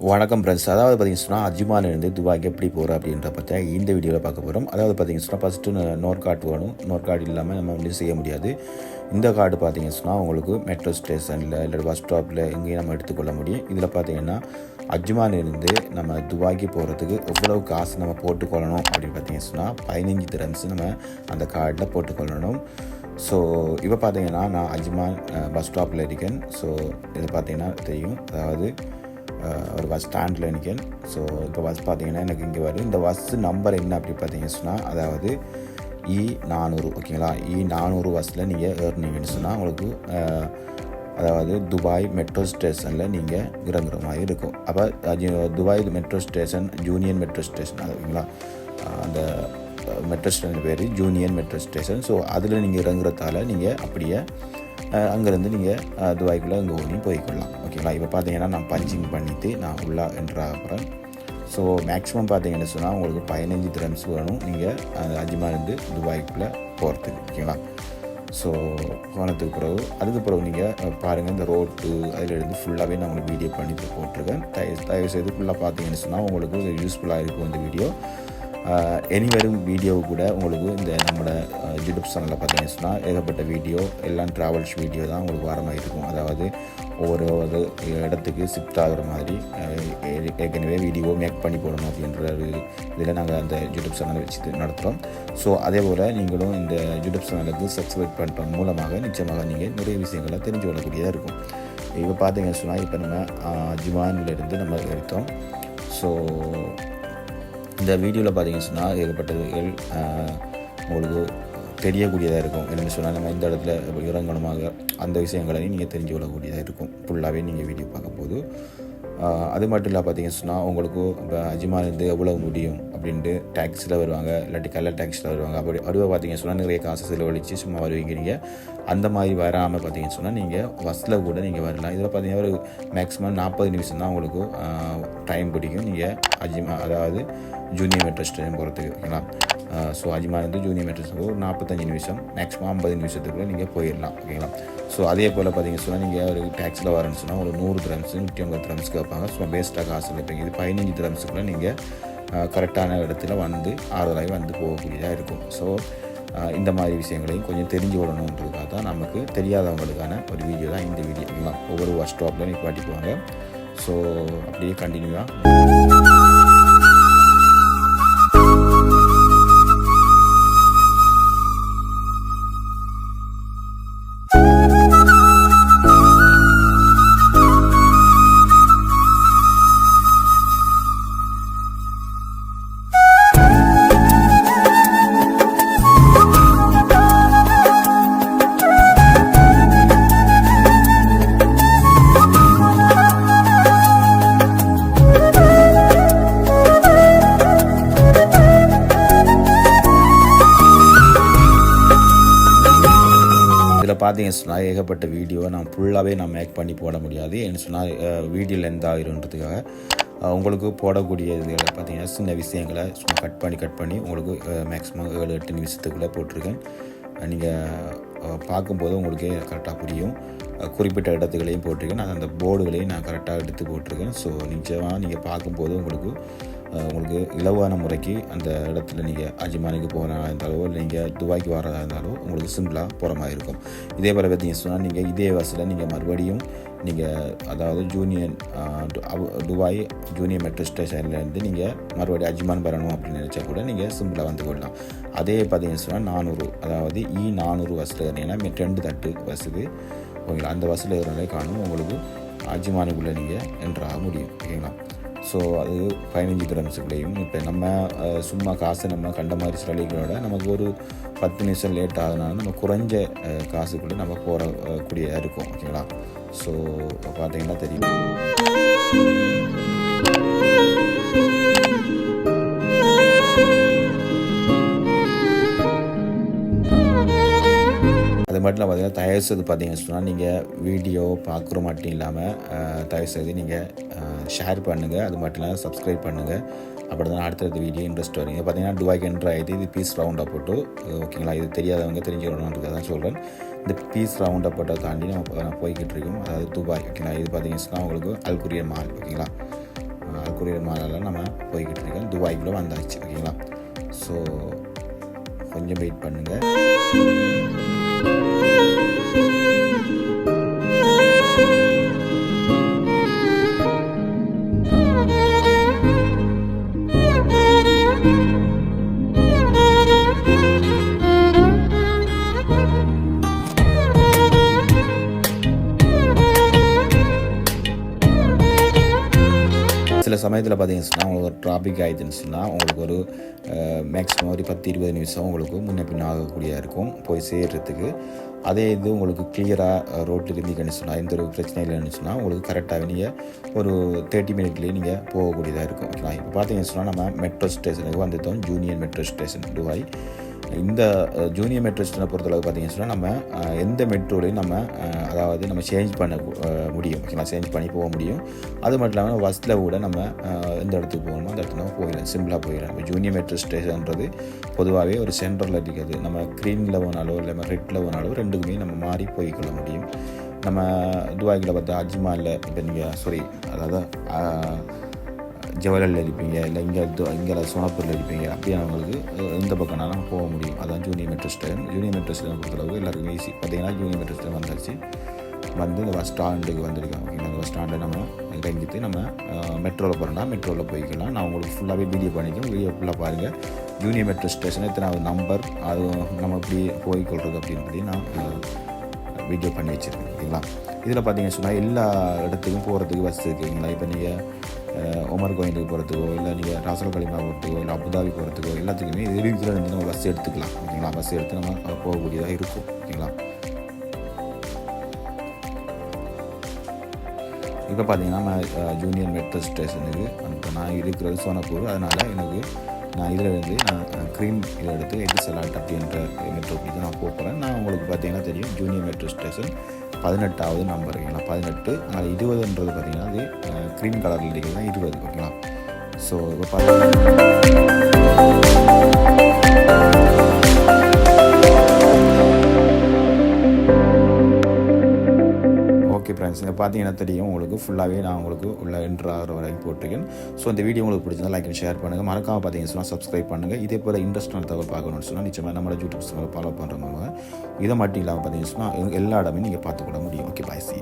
வணக்கம் ஃப்ரெண்ட்ஸ் அதாவது பார்த்தீங்கன்னு சொன்னால் அஜ்மானிலிருந்து துபாய்க்கு எப்படி போகிறோம் அப்படின்ற பார்த்தா இந்த வீடியோவில் பார்க்க போகிறோம் அதாவது பார்த்தீங்கன்னு சொன்னால் ஃபஸ்ட்டு நோர் கார்டு வேணும். நோர் கார்டு இல்லாமல் நம்ம வந்து செய்ய முடியாது. இந்த கார்டு பார்த்தீங்கன்னு சொன்னால் உங்களுக்கு மெட்ரோ ஸ்டேஷனில் இல்லை பஸ் ஸ்டாப்பில் எங்கேயும் நம்ம எடுத்துக்கொள்ள முடியும். இதில் பார்த்தீங்கன்னா அஜ்மானிலிருந்து நம்ம துபாய்க்கு போகிறதுக்கு எவ்வளவு காசு நம்ம போட்டுக்கொள்ளணும் அப்படின்னு பார்த்தீங்கன்னு சொன்னால் பதினஞ்சு திரம்ஸ் நம்ம அந்த கார்டில் போட்டுக்கொள்ளணும். ஸோ இப்போ பார்த்தீங்கன்னா நான் அஜ்மான் பஸ் ஸ்டாப்பில் இருக்கேன். ஸோ இது பார்த்தீங்கன்னா தெரியும். அதாவது ஒரு பஸ் ஸ்டாண்டில் நிற்கேன் ஸோ இப்போ பஸ் பார்த்தீங்கன்னா எனக்கு இங்கே வரும் இந்த பஸ் நம்பர் என்ன அப்படி பார்த்தீங்கன்னு சொன்னால் அதாவது இ நானூறு ஓகேங்களா? இ நானூறு பஸ்ஸில் நீங்கள் ஏறினீங்கன்னு சொன்னால் உங்களுக்கு அதாவது துபாய் மெட்ரோ ஸ்டேஷனில் நீங்கள் இறங்குற மாதிரி இருக்கும். அப்போ அது Dubai metro station junior metro station அது ஓகேங்களா அந்த மெட்ரோ ஸ்டேஷன் பேர் ஜூனியர் மெட்ரோ ஸ்டேஷன் ஸோ அதில் நீங்கள் இறங்குறதால நீங்கள் அப்படியே அங்கேருந்து நீங்கள் துபாய்க்குள்ளே அங்கே ஓடி போய்க்கொள்ளலாம். ஓகேங்களா இப்போ பார்த்தீங்கன்னா நான் பஞ்சிங் பண்ணிவிட்டு நான் உள்ளே என்ட்ரு ஆகிறேன் ஸோ மேக்ஸிமம் பார்த்தீங்கன்னு சொன்னால் உங்களுக்கு பதினஞ்சு திரம்ஸ் வேணும். நீங்கள் அந்த அஜ்மாலேருந்து துபாய்க்குள்ளே போகிறதுக்கு ஓகேங்களா ஸோ போனதுக்கு பிறகு அதுக்கு பிறகு நீங்கள் பாருங்கள் இந்த ரோட்டு அதில் இருந்து ஃபுல்லாகவே நான் உங்களுக்கு வீடியோ பண்ணி போட்டிருக்கேன். தயவு தயவு செய்து ஃபுல்லாக பார்த்தீங்கன்னு சொன்னால் உங்களுக்கு யூஸ்ஃபுல்லாக இருக்கும் இந்த வீடியோ இனி வரும் வீடியோ கூட உங்களுக்கு இந்த நம்மளோட யூடியூப் சேனலில் பார்த்தீங்கன்னு சொன்னால் ஏகப்பட்ட வீடியோ எல்லாம் ட்ராவல்ஸ் வீடியோ தான் உங்களுக்கு வர மாதிரி இருக்கும். அதாவது ஒவ்வொரு ஒரு இடத்துக்கு ஷிஃப்ட் ஆகிற மாதிரி ஏற்கனவே வீடியோ மேக் பண்ணி போடணும் அப்படின்ற ஒரு இதில் நாங்கள் அந்த யூடியூப் சேனலை வச்சு நடத்துகிறோம் ஸோ அதே போல் நீங்களும் இந்த யூடியூப் சேனலுக்கு சப்ஸ்கிரைப் பண்ணுற மூலமாக நிச்சயமாக நீங்கள் நிறைய விஷயங்களை தெரிஞ்சு கொள்ளக்கூடியதாக இருக்கும். இப்போ பார்த்தீங்கன்னு சொன்னால் இப்போ நம்ம ஜிமான்லேருந்து நம்ம எடுத்தோம். ஸோ இந்த வீடியோவில் பார்த்தீங்கன்னு சொன்னால் ஏகப்பட்டதுகள் உங்களுக்கு தெரியக்கூடியதாக இருக்கும். என்னென்னு சொன்னால் நம்ம இந்த இடத்துல இறங்கணுமாக அந்த விஷயங்களையும் நீங்கள் தெரிஞ்சு கொள்ளக்கூடியதாக இருக்கும். ஃபுல்லாகவே நீங்கள் வீடியோ பார்க்கும்போது ஆஹ், அது மட்டும் இல்லை பார்த்தீங்கன்னு சொன்னால் உங்களுக்கு இப்போ அஜிமாலேருந்து எவ்வளோ முடியும் அப்படின்ட்டு டேக்ஸில் வருவாங்க இல்லாட்டி கலர் டேக்ஸில் வருவாங்க. அப்படி அதுவாக பார்த்தீங்கன்னு சொன்னால் நிறைய காசு செலவழித்து சும்மா வருவீங்க நீங்கள் அந்த மாதிரி வராமல் பார்த்தீங்கன்னு சொன்னால் நீங்கள் பஸ்ஸில் கூட நீங்கள் வரலாம். இதில் பார்த்தீங்கன்னா ஒரு மேக்ஸிமம் நாற்பது நிமிஷம் தான் உங்களுக்கு டைம் பிடிக்கும். நீங்கள் அஜிமா அதாவது ஜூனியர் மெட்ரோ ஸ்டேஷன் போகிறதுக்கு ஓகேங்களா ஸோ அஜிமாலேருந்து ஜூனியர் மெட்ரோ ஒரு நாற்பத்தஞ்சு நிமிஷம் மேக்ஸிமம் ஐம்பது நிமிஷத்துக்குள்ளே நீங்கள் போயிடலாம் ஓகேங்களா ஸோ அதே போல் பார்த்தீங்க சொன்னால் நீங்கள் ஒரு டேக்ஸில் வரேன்னு சொன்னால் ஒரு நூறு திரம்ஸ் நூற்றி ஐம்பது திரம்ஸ் கேட்பாங்க ஸோ பேஸ்டாக காசு இருப்பீங்க இது பதினஞ்சு திரம்ஸுக்குள்ளே நீங்கள் கரெக்டான இடத்துல வந்து ஆறுதலாகி வந்து போகக்கூடியதாக இருக்கும் ஸோ இந்த மாதிரி விஷயங்களையும் கொஞ்சம் தெரிஞ்சு விடணுன்றதுக்காக தான் நமக்கு தெரியாதவங்களுக்கான ஒரு வீடியோ தான் இந்த வீடியோ ஓகேங்களா ஒவ்வொரு பஸ் ஸ்டாப்பில் நிப்பாட்டிக்குவாங்க ஸோ அப்படியே கண்டினியூவாக பார்த்தீங்கன்னு சொன்னால் ஏகப்பட்ட வீடியோ நான் ஃபுல்லாகவே நான் மேக் பண்ணி போட முடியாது. என்ன சொன்னால் வீடியோ லென்த் ஆகிருன்றதுக்காக உங்களுக்கு போடக்கூடிய இதில் பார்த்தீங்கன்னா சின்ன விஷயங்களை சும்மா கட் பண்ணி கட் பண்ணி உங்களுக்கு மேக்ஸிமம் ஏழு எட்டு நிமிஷத்துக்குள்ளே போட்டிருக்கேன். நீங்கள் பார்க்கும்போது உங்களுக்கே கரெக்டாக புரியும். குறிப்பிட்ட இடத்துகளையும் போட்டிருக்கேன். நான் அந்த போர்டுகளையும் நான் கரெக்டாக எடுத்து போட்டிருக்கேன். ஸோ நிச்சயமாக நீங்கள் பார்க்கும்போது உங்களுக்கு உங்களுக்கு இலவான முறைக்கு அந்த இடத்துல நீங்கள் அஜிமானிக்கு போகிறதா இருந்தாலோ இல்லை நீங்கள் துபாய்க்கு வரதா இருந்தாலோ உங்களுக்கு சிம்பிளாக போகிற மாதிரி இருக்கும். இதே போல் பார்த்தீங்க சொன்னால் நீங்கள் இதே வசதியில் நீங்கள் மறுபடியும் நீங்கள் அதாவது ஜூனியர் துபாய் ஜூனியர் மெட்ரோ ஸ்டேஷன்லேருந்து நீங்கள் மறுபடியும் அஜ்மான் வரணும் அப்படின்னு நினச்சா கூட நீங்கள் சிம்பிளாக வந்து கொள்ளலாம். அதே பார்த்தீங்கன்னு சொன்னால் நானூறு அதாவது இ நானூறு பஸ்ஸில் ஏறினீங்கன்னா ரெண்டு தட்டு வசதி. ஓகேங்களா? அந்த வசதி ஏறினாலே காணும். உங்களுக்கு அஜ்மானுக்குள்ளே நீங்கள் என்ட்ராக முடியும். ஓகேங்களா? ஸோ அது பதினஞ்சு கிராம்ஸுக்குள்ளேயும் இப்போ நம்ம சும்மா காசு நம்ம கண்ட மாதிரி செலவிகளோட நமக்கு ஒரு பத்து நிமிஷம் லேட் ஆகுனாலும் நம்ம குறைஞ்ச காசுக்குள்ளே நம்ம போகிற இருக்கும். ஓகேங்களா ஸோ பார்த்தீங்கன்னா தெரியும். மட்டும் பார்த்தீங்கன்னா தயவு செய்து பார்த்தீங்கன்னு சொன்னால் நீங்கள் வீடியோ பார்க்குற மட்டும் இல்லாமல் தயவு செய்து நீங்கள் ஷேர் பண்ணுங்கள் அது மட்டும் இல்லாமல் சப்ஸ்கிரைப் பண்ணுங்கள் அப்படி தான் அடுத்தடுத்த வீடியோ இன்ட்ரெஸ்ட் வரீங்க பார்த்தீங்கன்னா டுவாய்க்கு என்ற ஆகிட்டு இது பீஸ் ரவுண்டாக போட்டு ஓகேங்களா இது தெரியாதவங்க தெரிஞ்சுக்கணுன்றதுக்காக தான் சொல்கிறேன் இந்த பீஸ் ரவுண்டாக போட்டை தாண்டி நம்ம போ- போய்கிட்டு இருக்கோம். அதாவது துபாய் ஓகேங்களா இது பார்த்தீங்கன்னா உங்களுக்கு அல்குரிய மால் ஓகேங்களா அல்குரிய மாலெல்லாம் நம்ம போய்கிட்டு இருக்கோம். துபாய்க்குள்ளே வந்தாச்சு ஓகேங்களா ஸோ கொஞ்சம் வெயிட் பண்ணுங்கள் oh you. சமயத்தில் பார்த்தீங்கன்னு சொன்னால் உங்களுக்கு ஒரு டிராஃபிக் ஆகிடுச்சுன்னு சொன்னால் உங்களுக்கு ஒரு மேக்ஸிமம் ஒரு பத்து இருபது நிமிஷம் உங்களுக்கு முன்ன பின்ன ஆகக்கூடியதாக இருக்கும். போய் சேர்கிறதுக்கு அதே இது உங்களுக்கு கிளியராக ரோட்டில் இருந்தீங்கன்னு சொன்னால் எந்த ஒரு பிரச்சனை இல்லைன்னு சொன்னால் உங்களுக்கு கரெக்டாக நீங்கள் ஒரு தேர்ட்டி மினிட்லேயே நீங்கள் போகக்கூடியதாக இருக்கும். ஓகேங்களா இப்போ பார்த்தீங்கன்னு சொன்னால் நம்ம மெட்ரோ ஸ்டேஷனுக்கு வந்துட்டோம். Junior metro station Dubai. இந்த ஜூனியர் மெட்ரோ ஸ்டேஷனை பொறுத்தளவு பார்த்தீங்கன்னு சொன்னால் நம்ம எந்த மெட்ரோலையும் நம்ம அதாவது நம்ம சேஞ்ச் பண்ண முடியும். ஓகேங்களா? சேஞ்ச் பண்ணி போக முடியும். அது மட்டும் இல்லாமல் பஸ்ஸில் கூட நம்ம எந்த இடத்துக்கு போகணுமோ அந்த இடத்துல போயிடலாம். சிம்பிளாக போயிடலாம். இப்போ ஜூனியர் மெட்ரோ ஸ்டேஷன்ன்றது பொதுவாகவே ஒரு சென்டரில் இருக்கிறது நம்ம க்ரீனில் போனாலோ இல்லை ரெட்டில் போனாலோ ரெண்டுக்குமே நம்ம மாறி போய்க்கொள்ள முடியும். நம்ம துபாய்க்கில் பார்த்தா அஜ்மாலில் இப்போ நீங்கள் சாரி அதாவது அஹ், ஜவஹர்லால் இருப்பீங்க இல்லை இங்கே இங்கே சோனாப்பூரில் இருப்பீங்க அப்படியானவங்களுக்கு எந்த பக்கம்னாலும் போக முடியும்? அதான் junior metro station junior metro station பொறுத்தளவுக்கு எல்லாருக்கும் ஈஸி பார்த்தீங்கன்னா ஜூனியர் மெட்ரோ ஸ்டேஷன் வந்தாச்சு. வந்து இந்த பஸ் ஸ்டாண்டுக்கு வந்திருக்கோம் ஓகேங்களா அந்த பஸ் ஸ்டாண்டை நம்ம இறங்கிட்டு நம்ம மெட்ரோவில் போகிறோம்னா மெட்ரோவில் போய்க்கலாம். நான் உங்களுக்கு ஃபுல்லாகவே வீடியோ பண்ணிக்கணும் வீடியோ ஃபுல்லாக பாருங்கள் ஜூனியர் மெட்ரோ ஸ்டேஷன் எத்தனாவது நம்பர் அது நம்ம எப்படி போய்க்கொள்கிறது சொல்லி நான் வீடியோ பண்ணி வச்சுருக்கேன். ஓகேங்களா? இதில் பார்த்தீங்கன்னு சொன்னால் எல்லா இடத்துக்கும் போகிறதுக்கு பஸ் இருக்குங்களா இப்போ நீங்கள் ஒமர் கோயிலுக்கு போகிறதுக்கோ இல்லை நீங்கள் ராசல் கலிமா போகிறதுக்கோ இல்லை அபுதாபி போகிறதுக்கோ எல்லாத்துக்குமே இது இதில் இருந்து நம்ம பஸ் எடுத்துக்கலாம் ஓகேங்களா? பஸ் எடுத்து நம்ம போகக்கூடியதாக இருக்கும் ஓகேங்களா? இப்போ பார்த்தீங்கன்னா நான் ஜூனியர் மெட்ரோ ஸ்டேஷனுக்கு இப்போ நான் இருக்கிறது சோனப்பூர். அதனால் எனக்கு நான் இதில் இருந்து நான் க்ரீம் இதை எடுத்து எட்டு செலாட் அப்படின்ற மெட்ரோ பிடிக்க நான் போகிறேன் நான் உங்களுக்கு பார்த்தீங்கன்னா தெரியும் ஜூனியர் மெட்ரோ ஸ்டேஷன் பதினெட்டாவது நம்பர் ஏன்னா பதினெட்டு அதனால் இருபதுன்றது பார்த்தீங்கன்னா அது க்ரீன் கலரில் இருக்கிறது தான் இருபது ஓகேங்களா ஸோ இப்போ பார்த்தீங்கன்னா ஃப்ரெண்ட்ஸ் இங்கே பார்த்தீங்கன்னா தெரியும் உங்களுக்கு ஃபுல்லாகவே நான் உங்களுக்கு உள்ள என்ட்ரு ஆகிற வரைக்கும் போட்டிருக்கேன். ஸோ இந்த வீடியோ உங்களுக்கு பிடிச்சிருந்தா லைக் அண்ட் ஷேர் பண்ணுங்கள் மறக்காமல் பார்த்தீங்கன்னா சொன்னால் சப்ஸ்கிரைப் பண்ணுங்கள் இதே போல் இன்ட்ரெஸ்டான தகவல் பார்க்கணும்னு சொன்னால் நிச்சயமாக நம்மளோட யூடியூப் சேனல் ஃபாலோ பண்ணுறவங்க இதை மட்டும் இல்லாமல் பார்த்தீங்கன்னு சொன்னால் எல்லா இடமே நீங்கள் பார்த்துக்கூட முடியும். Okay bye C